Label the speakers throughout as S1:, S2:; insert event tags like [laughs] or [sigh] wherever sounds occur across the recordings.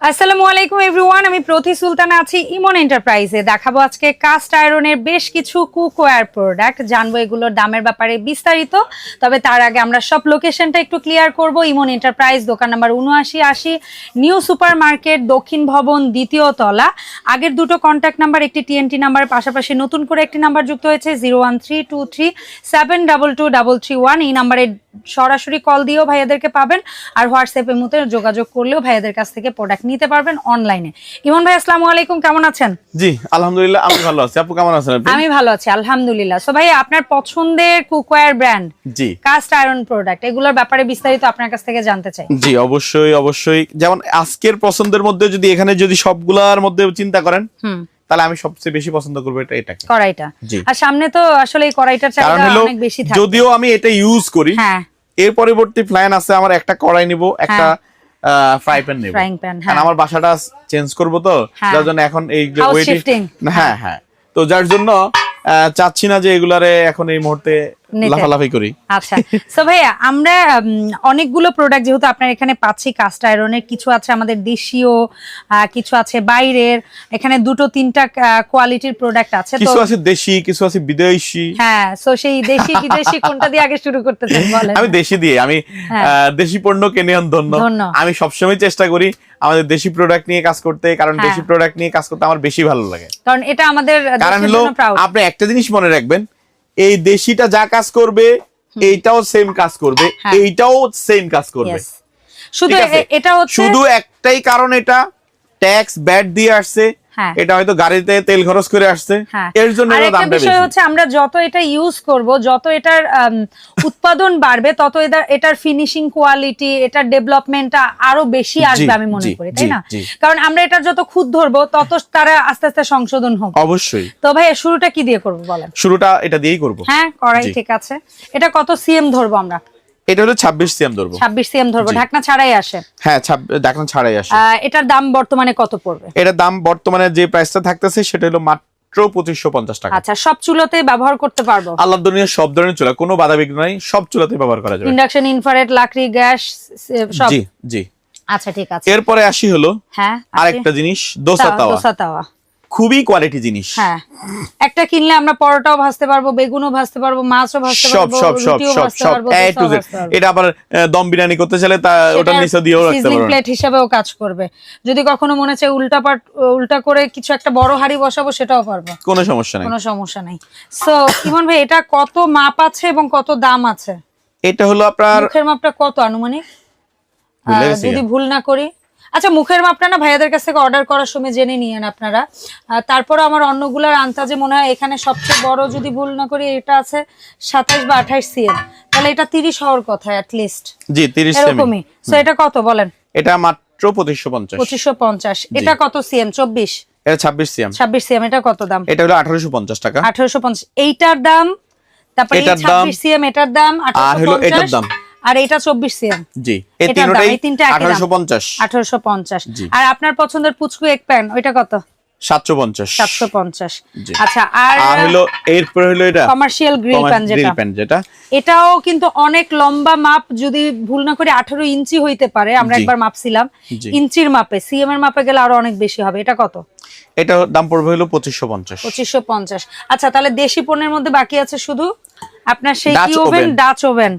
S1: আসসালামু আলাইকুম এভরিওয়ান আমি প্রতি সুলতানা আছি ইমন এন্টারপ্রাইজে দেখাবো আজকে কাস্ট আয়রনের বেশ কিছু কুকওয়্যার প্রোডাক্ট জানব এগুলোর দামের ব্যাপারে বিস্তারিত, তবে তার আগে আমরা সব লোকেশনটা একটু ক্লিয়ার করব। ইমন এন্টারপ্রাইজ দোকান নাম্বার উনআশি, আশি নিউ সুপার মার্কেট দক্ষিণ ভবন, দ্বিতীয় তলা। আগের দুটো কন্ট্যাক্ট নাম্বার একটি টিএনটি নাম্বার পাশাপাশি নতুন করে একটি নাম্বার যুক্ত হয়েছে zero one three two three seven double two double three one এই নাম্বারে সরাসরি কল দিয়েও ভাইয়াদেরকে পাবেন আর হোয়াটসঅ্যাপের মধ্যে যোগাযোগ করলেও ভাইয়াদের কাছ থেকে প্রোডাক্ট নিতে পারবেন অনলাইনে ইমন ভাই আসসালামু আলাইকুম কেমন আছেন?
S2: জি আলহামদুলিল্লাহ আমি ভালো আছি। আপু কেমন আছেন
S1: আমি ভালো আছি আলহামদুলিল্লাহ। সো ভাই আপনার পছন্দের কুকওয়্যার ব্র্যান্ড
S2: জি।
S1: কাস্ট আয়রন প্রোডাক্ট এগুলোর ব্যাপারে বিস্তারিত আপনার কাছ থেকে জানতে চাই।
S2: জি অবশ্যই অবশ্যই। যেমন আজকের পছন্দের মধ্যে যদি এখানে যদি সবগুলার মধ্যে চিন্তা করেন
S1: হুম।
S2: তাহলে আমি সবচেয়ে বেশি পছন্দ করব এটা এটাকে।
S1: কড়াইটা। আর সামনে তো আসলে এই কড়াইটার চাহিদা অনেক বেশি থাকে।
S2: যদিও আমি এটা ইউজ করি
S1: হ্যাঁ।
S2: এর পরবর্তী প্ল্যান আছে আমার একটা কড়াই নিব একটা ফ্রাই প্যান নেব।
S1: ফ্রাইং প্যান হ্যাঁ।
S2: আমার বাসাটা চেঞ্জ করব তো
S1: হ্যাঁ।
S2: যার জন্য এখন এই যে ওয়েটিং হ্যাঁ হ্যাঁ। তো যার জন্য চাচ্ছি না যে এগুলারে এখন এই মুহূর্তে। লাফালাফি করি।
S1: আচ্ছা। সো ভাইয়া আমরা অনেকগুলো প্রোডাক্ট যেহেতু আপনার এখানে পাচ্ছি কাস্ট আয়রনের কিছু আছে আমাদের দেশীয় আহ, কিছু আছে বাইরের এখানে দুটো তিনটা কোয়ালিটির প্রোডাক্ট আছে
S2: কিছু আছে দেশি কিছু আছে বিদেশি।
S1: হ্যাঁ সো সেই দেশি [laughs] বিদেশি কোনটা দিয়ে আগে শুরু করতে চান বলেন।
S2: আমি দেশি দিয়ে আমি
S1: হ্যাঁ।
S2: দেশি পণ্য কেনে ধন্য।
S1: ধন্য।
S2: আমি সবসময় চেষ্টা করি আমাদের দেশি প্রোডাক্ট নিয়ে কাজ করতে কারণ
S1: হ্যাঁ।
S2: দেশি প্রোডাক্ট নিয়ে কাজ করতে আমার বেশি ভালো লাগে।
S1: কারণ এটা আমাদের
S2: কারণ হলো আপনি একটা জিনিস মনে রাখবেন এই দেশিটা যা কাজ করবে এইটাও সেম কাজ করবে
S1: হ্যাঁ।
S2: এইটাও সেম কাজ করবে
S1: শুধু? এটা
S2: শুধু একটাই কারণ এটা ট্যাক্স ব্যাট দিয়ে আসছে। এটা হয়তো গাড়িতে তেল খরচ করে আসছে।
S1: হ্যাঁ।
S2: এর জন্য দামটা
S1: বিষয় হচ্ছে আমরা যত এটা ইউজ করব যত এটার উৎপাদন বাড়বে তত এটার ফিনিশিং কোয়ালিটি এটার ডেভেলপমেন্টটা আরও বেশি আসবে আমি মনে করি তাই না? কারণ আমরা এটার যত খুদ ধরবো তত তারা আস্তে আস্তে সংশোধন হোক।
S2: অবশ্যই।
S1: তো ভাই শুরুটা কি দিয়ে করব বলেন?
S2: শুরুটা এটা দিয়েই করব।
S1: হ্যাঁ করাই ঠিক আছে। এটা কত সিএম ধরবো আমরা?
S2: এটা হলো ছাব্বিশ সিএম ধরবো।
S1: ছাব্বিশ সিএম ধরবো। ঢাকনা ছাড়াই আসে।
S2: হ্যাঁ দেখুন ছাড়াই আসে।
S1: এটার দাম বর্তমানে কত পড়বে?
S2: এটার দাম বর্তমানে যে প্রাইসটা থাকতেছে সেটা হলো মাত্র টাকা।
S1: আচ্ছা সব চুলোতে ব্যবহার করতে পারব?
S2: আল্লাহ দুনিয়ার সব ধরনের চুলা কোনো বাধা বিঘ্ন নাই সব চুলাতে ব্যবহার করা যাবে।
S1: ইন্ডাকশন ইনফ্রারেড লাকড়ি গ্যাস সব?
S2: জি জি।
S1: আচ্ছা ঠিক আছে।
S2: এরপরে আসি হলো
S1: হ্যাঁ
S2: আরেকটা জিনিস দোসা
S1: তাওয়া। দোসা তাওয়া।
S2: খুবই কোয়ালিটি জিনিস।
S1: হ্যাঁ। একটা কিনলে আমরা পরোটাও ভাজতে পারব বেগুনও ভাজতে পারব মাছও ভাজতে পারব
S2: সব সব সব সব এ টু জেড এটা আবার দম বিরিয়ানি করতে চাইলে তা ওটার নিচে দিয়েও রাখতে পারবেন
S1: প্লেট হিসাবেও কাজ করবে। যদি কখনো মনে চায় উল্টা পাট উল্টা করে কিছু একটা বড় হাড়ি বসাবো সেটাও পারব।
S2: কোনো সমস্যা নেই।
S1: কোনো সমস্যা নেই। সো ইমন ভাই এটা কত মাপ আছে এবং কত দাম আছে?
S2: এটা হলো আপনার
S1: মুখের মাপটা কত আনুমানিক? যদি ভুল না করি আচ্ছা মুখের মাপটা না ভাইয়াদের কাছ থেকে অর্ডার করার সময় জেনে নিয়েন আপনারা। তারপরে আমার অন্যগুলার আন্তাজে মনে হয় এখানে সবচেয়ে বড় যদি ভুল না করি এটা আছে সাতাশ বা আঠাইশ সিএম তাহলে এটা তিরিশ হওয়ার কথা অ্যাটলিস্ট
S2: জি তিরিশ
S1: এরকমই। সো এটা কত বলেন?
S2: এটা মাত্র পঁচিশশো পঞ্চাশ।
S1: পঁচিশশো পঞ্চাশ। এটা কত সিএম চব্বিশ?
S2: এটা ছাব্বিশ সিএম
S1: ছাব্বিশ সিএম এটা কত দাম?
S2: এটা হলো আঠারোশো পঞ্চাশ টাকা।
S1: আঠারোশো পঞ্চাশ। এইটার দাম? তারপরে ছাব্বিশ সিএম এটার দাম?
S2: আর হলো এটার দাম।
S1: আর এটা চব্বিশ সিএম।
S2: জি এই তিনটাই।
S1: আর আপনার পছন্দের পুচকু এক প্যান ওইটা কত। আচ্ছা আর
S2: আর হলো এরপরে হলো এটা?
S1: কমার্শিয়াল গ্রিল প্যান যেটা।
S2: প্যান যেটা?
S1: এটাও কিন্তু অনেক লম্বা মাপ যদি ভুল না করে আঠারো ইঞ্চি হইতে পারে আমরা একবার মাপছিলাম। ইঞ্চির মাপে সিএম এর মাপে গেলে আরও অনেক বেশি হবে। এটা কত?
S2: এটা দাম পড়বে হলো পঁচিশশো পঞ্চাশ।
S1: পঁচিশশো পঞ্চাশ। আচ্ছা তাহলে দেশি পণ্যের মধ্যে বাকি আছে শুধু? আপনার সেই কি ওভেন ডাচ ওভেন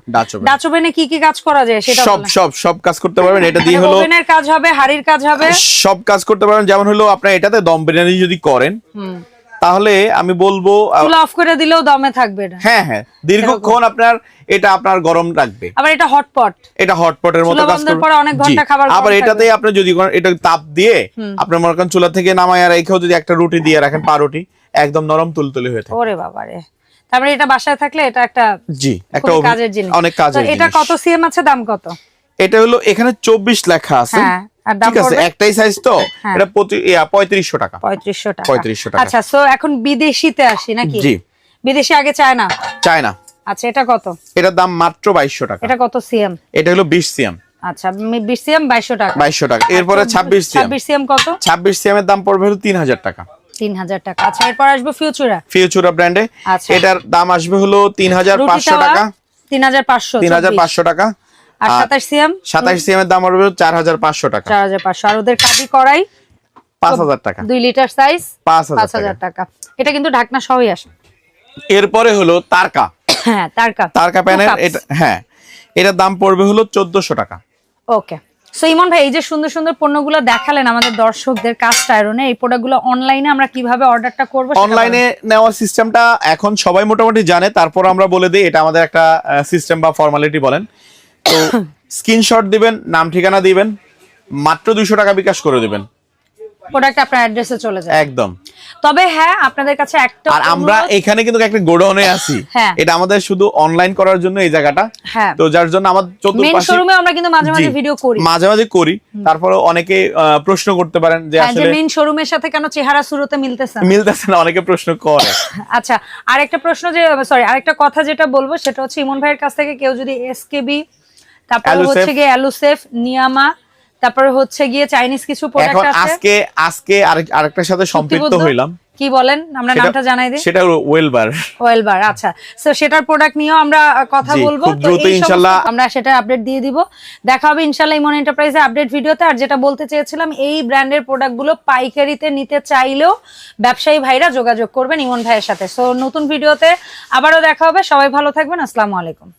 S1: ডাচ ওভেনে কি কি কাজ করা যায় সেটা
S2: সব সব সব কাজ করতে পারবেন। এটা দিয়ে হলো
S1: ওভেনের কাজ হবে হাড়ির কাজ হবে।
S2: সব কাজ করতে পারবেন। যেমন হলো আপনার এটাতে দম বিরিয়ানি যদি করেন তাহলে আমি বলব
S1: অফ করে দিলেও দমে থাকবে এটা।
S2: হ্যাঁ হ্যাঁ। দীর্ঘক্ষণ আপনার এটা আপনার গরম রাখবে।
S1: আবার এটা হটপট
S2: এটা হটপটের মতো কাজ করবে।
S1: পরে অনেক
S2: ঘণ্টা
S1: খাবার
S2: আবার এটাতে আপনি যদি এটা তাপ দিয়ে আপনার মনে করেন চুলা থেকে নামায় আর রেখেও যদি একটা রুটি দিয়ে রাখেন পাউরুটি একদম নরম তুলতুলে হয়ে থাকে।
S1: ওরে বাবা রে তারপরে এটা বাসায় থাকলে এটা একটা
S2: জি একটা
S1: কাজের জিনিস।
S2: অনেক
S1: তো
S2: কাজের
S1: এটা কত সিএম আছে দাম কত?
S2: এটা হলো এখানে চব্বিশ লেখা আছে।
S1: হ্যাঁ, আর দাম
S2: ঠিক আছে একটাই সাইজ তো
S1: হ্যাঁ।
S2: এটা পঁয়ত্রিশশো টাকা।
S1: পঁয়ত্রিশশো টাকা।
S2: 3500 টাকা।
S1: আচ্ছা সো এখন বিদেশিতে আসি নাকি?
S2: জি।
S1: বিদেশি আগে চায় না
S2: চায় না
S1: আচ্ছা এটা কত?
S2: এটার দাম মাত্র টাকা।
S1: এটা কত সিএম?
S2: এটা হলো সিএম।
S1: আচ্ছা সিএম টাকা।
S2: টাকা। এরপরে ছাব্বিশ সিএম।
S1: সিএম কত?
S2: ছাব্বিশ সিএম এর দাম পড়বে হলো তিন হাজার টাকা।
S1: তিন হাজার টাকা। আচ্ছা এরপর আসবে ফিউচুরা
S2: ফিউচুরা ব্র্যান্ডে। এটার দাম আসবে হলো তিন হাজার পাঁচশো টাকা।
S1: তিন হাজার পাঁচশো
S2: তিন হাজার পাঁচশো টাকা।
S1: আর সাতাশ সিএম?
S2: সাতাশ সিএম এর দাম হাজার পাঁচশো টাকা।
S1: চার হাজার পাঁচশো। আর ওদের কাটি করাই
S2: পাঁচ হাজার টাকা।
S1: দুই লিটার সাইজ
S2: পাঁচ
S1: পাঁচ
S2: হাজার
S1: হাজার
S2: টাকা।
S1: টাকা এটা কিন্তু ঢাকনা সহই আসে।
S2: এরপরে হলো তারকা।
S1: হ্যাঁ তার কাপ
S2: তারকা প্যানের এটা হ্যাঁ। এটার দাম পড়বে হলো চোদ্দশো টাকা।
S1: ওকে সো ইমন ভাই এই যে সুন্দর সুন্দর পণ্যগুলো দেখালেন আমাদের দর্শকদের কাস্ট আয়রনে এই প্রোডাক্টগুলো অনলাইনে আমরা কীভাবে অর্ডারটা করব
S2: অনলাইনে নেওয়ার সিস্টেমটা এখন সবাই মোটামুটি জানে তারপর আমরা বলে দিই এটা আমাদের একটা সিস্টেম বা ফর্মালিটি বলেন। তো [coughs] স্ক্রিনশট দিবেন নাম ঠিকানা দিবেন মাত্র দুইশো টাকা বিকাশ করে দিবেন।
S1: প্রোডাক্ট আপনার অ্যাড্রেসে চলে যায়।
S2: একদম।
S1: তবে হ্যাঁ আপনাদের কাছে একটা
S2: আর আমরা এখানে কিন্তু একটা গোডাউনে আছি।
S1: হ্যাঁ।
S2: এটা আমাদের শুধু অনলাইন করার জন্য এই জায়গাটা।
S1: হ্যাঁ।
S2: তো যার জন্য আমার
S1: মেন
S2: চতুর্পাশে
S1: শোরুমে আমরা কিন্তু মাঝে মাঝে ভিডিও করি।
S2: মাঝে মাঝে করি। তারপরে অনেকে প্রশ্ন করতে পারেন যে
S1: হ্যাঁ
S2: আসলে
S1: মেন শোরুমের সাথে কেন চেহারা শুরুতে মিলতেছে না?
S2: মিলতেছে না অনেকে প্রশ্ন করে।
S1: আচ্ছা আরেকটা প্রশ্ন যে সরি আরেকটা কথা যেটা বলব সেটা হচ্ছে ইমন ভাইয়ের কাছ থেকে কেউ যদি এসকেবি তারপরে। হচ্ছে গিয়ে অ্যালুসেফ নিয়ামা তারপরে হচ্ছে গিয়ে চাইনিজ কিছু প্রোডাক্ট আছে?
S2: আজকে আজকে আরেকটার সাথে সম্পৃক্ত হইলাম।
S1: কি বলেন? আমরা নামটা জানাই দিই।
S2: সেটা হলো ওয়েলবার
S1: আচ্ছা। সো সেটার প্রোডাক্ট নিয়েও আমরা কথা বলব। তো
S2: দ্রুত
S1: এই আমরা সেটা আপডেট দিয়ে দিব। দেখা হবে ইনশাল্লাহ ইমন এন্টারপ্রাইজে আপডেট ভিডিওতে আর যেটা বলতে চেয়েছিলাম এই ব্র্যান্ডের প্রোডাক্টগুলো পাইকারিতে নিতে চাইলেও ব্যবসায়ী ভাইরা যোগাযোগ করবেন ইমন ভাইয়ের সাথে। সো নতুন ভিডিওতে আবারও দেখা হবে। সবাই ভালো থাকবেন। আসসালামু আলাইকুম।